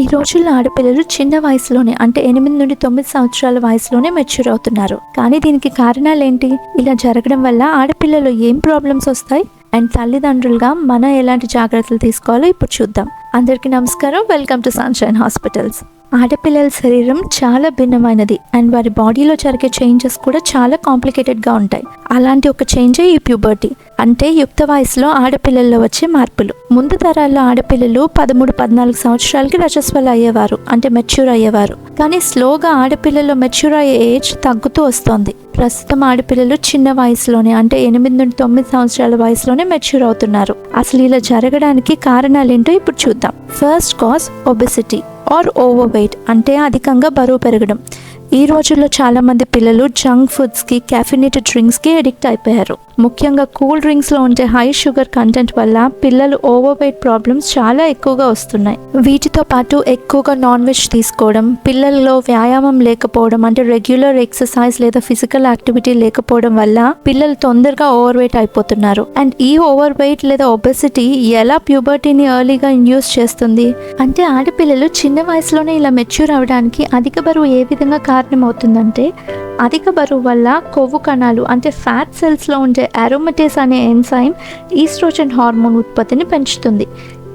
ఈ రోజుల్లో ఆడపిల్లలు చిన్న వయసులోనే అంటే ఎనిమిది నుండి తొమ్మిది సంవత్సరాల వయసులోనే మెచ్యూర్ అవుతున్నారు. కానీ దీనికి కారణాలు ఏంటి ఇలా జరగడం వల్ల ఆడపిల్లలు ఏం ప్రాబ్లమ్స్ వస్తాయి? అండ్ తల్లిదండ్రులుగా మనం ఎలాంటి జాగ్రత్తలు తీసుకోవాలో ఇప్పుడు చూద్దాం. అందరికీ నమస్కారం. వెల్కమ్ టు సన్షైన్ హాస్పిటల్స్ ఆడపిల్లల శరీరం చాలా భిన్నమైనది అండ్ వారి బాడీలో జరిగే చేంజెస్ కూడా చాలా కాంప్లికేటెడ్గా ఉంటాయి. అలాంటి ఒక చేంజే ఈ ప్యూబర్టీ అంటే యుక్త వయసులో ఆడపిల్లల్లో వచ్చే మార్పులు. ముందు తరాల్లో ఆడపిల్లలు పదమూడు పద్నాలుగు సంవత్సరాలకి రజస్వలు అయ్యేవారు అంటే మెచ్యూర్ అయ్యేవారు. కానీ స్లోగా ఆడపిల్లల్లో మెచ్యూర్ అయ్యే ఏజ్ తగ్గుతూ వస్తోంది. ప్రస్తుతం ఆడపిల్లలు చిన్న వయసులోనే అంటే ఎనిమిది నుండి తొమ్మిది సంవత్సరాల వయసులోనే మెచ్యూర్ అవుతున్నారు. అసలు ఇలా జరగడానికి కారణాలు ఏంటో ఇప్పుడు చూద్దాం. First cause obesity or overweight అంటే అధికంగా బరువు పెరగడం. ఈ రోజుల్లో చాలామంది పిల్లలు జంక్ ఫుడ్స్కి క్యాఫినేటెడ్ డ్రింక్స్కి అడిక్ట్ అయిపోయారు. ముఖ్యంగా కూల్ డ్రింక్స్లో ఉండే హై షుగర్ కంటెంట్ వల్ల పిల్లలు ఓవర్ వెయిట్ ప్రాబ్లమ్స్ చాలా ఎక్కువగా వస్తున్నాయి. వీటితో పాటు ఎక్కువగా నాన్ వెజ్ తీసుకోవడం పిల్లల్లో వ్యాయామం లేకపోవడం అంటే రెగ్యులర్ ఎక్సర్సైజ్ లేదా ఫిజికల్ యాక్టివిటీ లేకపోవడం వల్ల పిల్లలు తొందరగా ఓవర్ వెయిట్ అయిపోతున్నారు. అండ్ ఈ ఓవర్ వెయిట్ లేదా ఒబెసిటీ ఎలా ప్యూబర్టీని ఎర్లీగా ఇండ్యూస్ చేస్తుంది? అంటే ఆడపిల్లలు చిన్న వయసులోనే ఇలా మెచ్యూర్ అవడానికి అధిక బరువు ఏ విధంగా కారణమవుతుందంటే అధిక బరువు వల్ల కొవ్వు కణాలు అంటే ఫ్యాట్ సెల్స్లో ఉండే అరోమటేస్ అనే ఎంజైమ్ ఈస్ట్రోజన్ హార్మోన్ ఉత్పత్తిని పెంచుతుంది.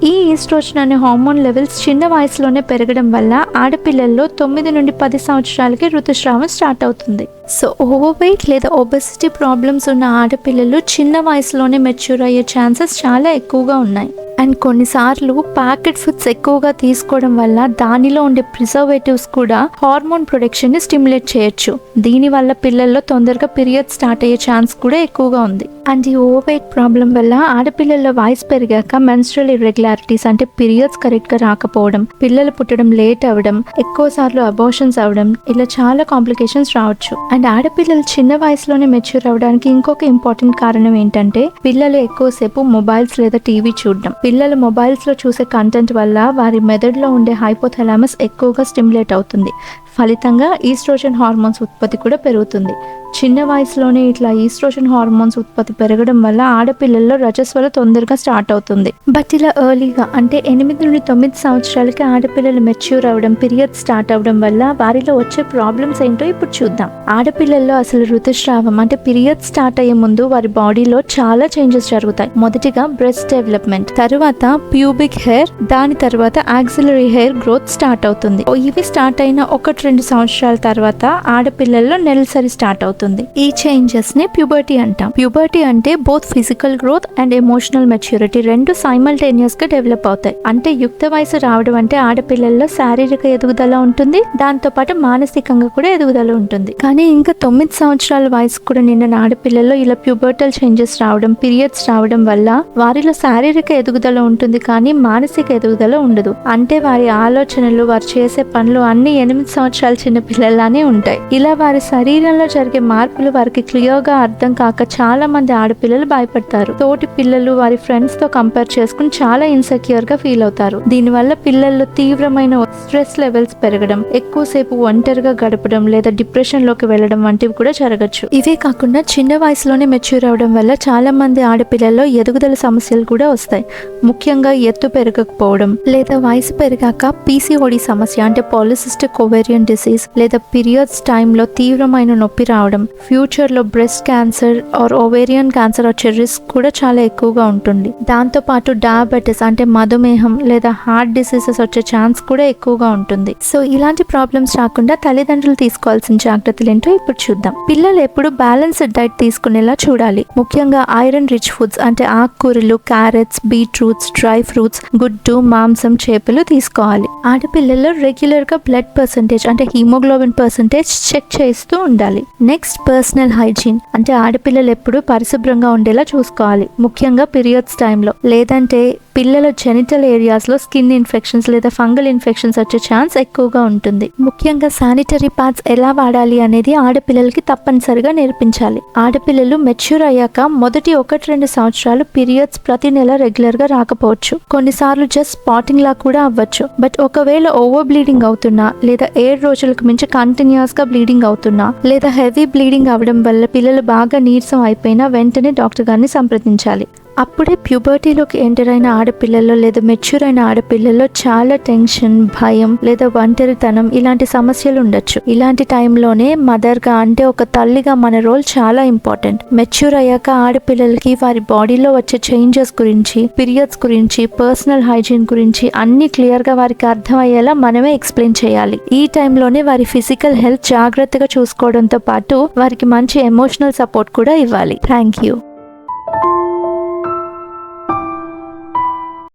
ఈ ఈస్ట్రోజన్ అనే హార్మోన్ లెవెల్స్ చిన్న వయసులోనే పెరగడం వల్ల ఆడపిల్లల్లో తొమ్మిది నుండి పది సంవత్సరాలకి ఋతుస్రావం స్టార్ట్ అవుతుంది. సో ఓవర్వెయిట్ లేదా ఒబెసిటీ ప్రాబ్లమ్స్ ఉన్న ఆడపిల్లలు చిన్న వయసులోనే మెచ్యూర్ అయ్యే ఛాన్సెస్ చాలా ఎక్కువగా ఉన్నాయి. అండ్ కొన్నిసార్లు ప్యాకెట్ ఫుడ్స్ ఎక్కువగా తీసుకోవడం వల్ల దానిలో ఉండే ప్రిజర్వేటివ్స్ కూడా హార్మోన్ ప్రొడక్షన్ని స్టిమ్యులేట్ చేయొచ్చు. దీనివల్ల పిల్లల్లో తొందరగా పీరియడ్ స్టార్ట్ అయ్యే ఛాన్స్ కూడా ఎక్కువగా ఉంది. అండ్ ఈ ఓవెయిట్ ప్రాబ్లం వల్ల ఆడపిల్లల వాయిస్ పెరిగాక మెన్స్ట్రల్ ఇర్రెగ్యులారిటీస్ అంటే పీరియడ్స్ కరెక్ట్గా రాకపోవడం పిల్లలు పుట్టడం లేట్ అవ్వడం ఎక్కువ సార్లు అబోషన్స్ అవ్వడం ఇలా చాలా కాంప్లికేషన్స్ రావచ్చు. అండ్ ఆడపిల్లలు చిన్న వయసులోనే మెచ్యూర్ అవ్వడానికి ఇంకొక ఇంపార్టెంట్ కారణం ఏంటంటే పిల్లలు ఎక్కువసేపు మొబైల్స్ లేదా టీవీ చూడడం. పిల్లలు మొబైల్స్లో చూసే కంటెంట్ వల్ల వారి మెదడులో ఉండే హైపోథలామస్ ఎక్కువగా స్టిమ్యులేట్ అవుతుంది. ఫలితంగా ఈస్ట్రోజన్ హార్మోన్స్ ఉత్పత్తి కూడా పెరుగుతుంది. చిన్న వయసులోనే ఇట్లా ఈస్ట్రోజన్ హార్మోన్స్ ఉత్పత్తి పెరగడం వల్ల ఆడపిల్లల్లో రజస్వల తొందరగా స్టార్ట్ అవుతుంది. బట్ ఇలా ఎర్లీగా అంటే ఎనిమిది నుండి తొమ్మిది సంవత్సరాలకి ఆడపిల్లలు మెచ్యూర్ అవ్వడం పీరియడ్ స్టార్ట్ అవ్వడం వల్ల వారిలో వచ్చే ప్రాబ్లమ్స్ ఏంటో ఇప్పుడు చూద్దాం. ఆడపిల్లల్లో అసలు ఋతుస్రావం అంటే పీరియడ్ స్టార్ట్ అయ్యే ముందు వారి బాడీలో చాలా చేంజెస్ జరుగుతాయి. మొదటిగా బ్రెస్ట్ డెవలప్మెంట్ తర్వాత ప్యూబిక్ హెయిర్ దాని తర్వాత యాక్సిలరీ హెయిర్ గ్రోత్ స్టార్ట్ అవుతుంది. ఇవి స్టార్ట్ అయిన ఒకటి రెండు సంవత్సరాల తర్వాత ఆడపిల్లల్లో నెలసరి స్టార్ట్ అవుతుంది. ఈ చేంజెస్ని ప్యూబర్టీ అంటాం. ప్యూబర్టీ అంటే both physical growth and emotional maturity రెండు సైమల్టేనియస్గా డెవలప్ అవుతాయి. అంటే యుక్త వయసు రావడం అంటే ఆడపిల్లల్లో శారీరక ఎదుగుదల ఉంటుంది. దాంతో పాటు మానసికంగా కూడా ఎదుగుదల ఉంటుంది. కానీ ఇంకా తొమ్మిది సంవత్సరాల వయసు కూడా నిన్న ఆడపిల్లల్లో ఇలా ప్యూబర్టల్ చేంజెస్ రావడం పీరియడ్స్ రావడం వల్ల వారిలో శారీరక ఎదుగుదల ఉంటుంది కానీ మానసిక ఎదుగుదల ఉండదు. అంటే వారి ఆలోచనలు వారు చేసే పనులు అన్ని ఎనిమిది సంవత్సరాలు చిన్న పిల్లలానే ఉంటాయి. ఇలా వారి శరీరంలో జరిగే మార్పులు వారికి క్లియర్గా అర్థం కాక చాలా మంది ఆడపిల్లలు భయపడతారు. తోటి పిల్లలు వారి ఫ్రెండ్స్తో కంపేర్ చేసుకుని చాలా ఇన్సెక్యూర్గా ఫీల్ అవుతారు. దీనివల్ల పిల్లల్లో తీవ్రమైన స్ట్రెస్ లెవెల్స్ పెరగడం ఎక్కువసేపు ఒంటరిగా గడపడం లేదా డిప్రెషన్లోకి వెళ్ళడం వంటివి కూడా జరగచ్చు. ఇవే కాకుండా చిన్న వయసులోనే మెచ్యూర్ అవడం వల్ల చాలా మంది ఆడపిల్లల్లో ఎదుగుదల సమస్యలు కూడా వస్తాయి. ముఖ్యంగా ఎత్తు పెరగకపోవడం లేదా వయసు పెరిగాక పీసీఓడి సమస్య అంటే పాలిసిస్టిక్ ఓవేరియన్ డిసీజ్ లేదా పీరియడ్స్ టైంలో తీవ్రమైన నొప్పి రావడం ఫ్యూచర్లో breast cancer or ovarian cancer వచ్చే రిస్క్ కూడా చాలా ఎక్కువగా ఉంటుంది. దాంతో పాటు డయాబెటిస్ అంటే మధుమేహం లేదా హార్ట్ డిసీజెస్ వచ్చే ఛాన్స్ కూడా ఎక్కువగా ఉంటుంది. సో ఇలాంటి ప్రాబ్లమ్స్ రాకుండా తల్లిదండ్రులు తీసుకోవాల్సిన జాగ్రత్తలు ఏంటో ఇప్పుడు చూద్దాం. పిల్లలు ఎప్పుడు బ్యాలెన్స్డ్ డైట్ తీసుకునేలా చూడాలి. ముఖ్యంగా ఐరన్ రిచ్ ఫుడ్స్ అంటే ఆకుకూరలు క్యారెట్స్ బీట్రూట్స్ డ్రై ఫ్రూట్స్ గుడ్డు మాంసం చేపలు తీసుకోవాలి. ఆడపిల్లల్లో రెగ్యులర్గా బ్లడ్ పర్సంటేజ్ అంటే హీమోగ్లోబిన్ పర్సంటేజ్ చెక్ చేస్తూ ఉండాలి. నెక్స్ట్ పర్సనల్ హైజీన్ అంటే ఆడపిల్లలు ఎప్పుడు పరిశుభ్రంగా ఉండేలా చూసుకోవాలి. ముఖ్యంగా పీరియడ్స్ టైంలో లేదంటే పిల్లల జెనిటల్ ఏరియాస్లో స్కిన్ ఇన్ఫెక్షన్స్ లేదా ఫంగల్ ఇన్ఫెక్షన్స్ వచ్చే ఛాన్స్ ఎక్కువగా ఉంటుంది. ముఖ్యంగా శానిటరీ ప్యాడ్స్ ఎలా వాడాలి అనేది ఆడపిల్లలకి తప్పనిసరిగా నేర్పించాలి. ఆడపిల్లలు మెచ్యూర్ అయ్యాక మొదటి ఒకటి రెండు సంవత్సరాలు పీరియడ్స్ ప్రతి నెల రెగ్యులర్గా రాకపోవచ్చు. కొన్నిసార్లు జస్ట్ స్పాటింగ్ లా కూడా అవ్వచ్చు. బట్ ఒకవేళ ఓవర్ బ్లీడింగ్ అవుతున్నా లేదా ఏడు రోజులకు మించి కంటిన్యూస్గా బ్లీడింగ్ అవుతున్నా లేదా హెవీ బ్లీడింగ్ అవడం వల్ల పిల్లలు బాగా నీరసం అయిపోయినా వెంటనే డాక్టర్ గారిని సంప్రదించాలి. అప్పుడే ప్యూబర్టీలోకి ఎంటర్ అయిన ఆడపిల్లల్లో లేదా మెచ్యూర్ అయిన ఆడపిల్లల్లో చాలా టెన్షన్ భయం లేదా ఒంటరితనం ఇలాంటి సమస్యలు ఉండొచ్చు. ఇలాంటి టైంలోనే మదర్గా అంటే ఒక తల్లిగా మన రోల్ చాలా ఇంపార్టెంట్ మెచ్యూర్ అయ్యాక ఆడపిల్లలకి వారి బాడీలో వచ్చే చేంజెస్ గురించి పీరియడ్స్ గురించి పర్సనల్ హైజీన్ గురించి అన్ని క్లియర్గా వారికి అర్థమయ్యేలా మనమే ఎక్స్ప్లెయిన్ చేయాలి. ఈ టైంలోనే వారి ఫిజికల్ హెల్త్ జాగ్రత్తగా చూసుకోవడంతో పాటు వారికి మంచి ఎమోషనల్ సపోర్ట్ కూడా ఇవ్వాలి. Thank you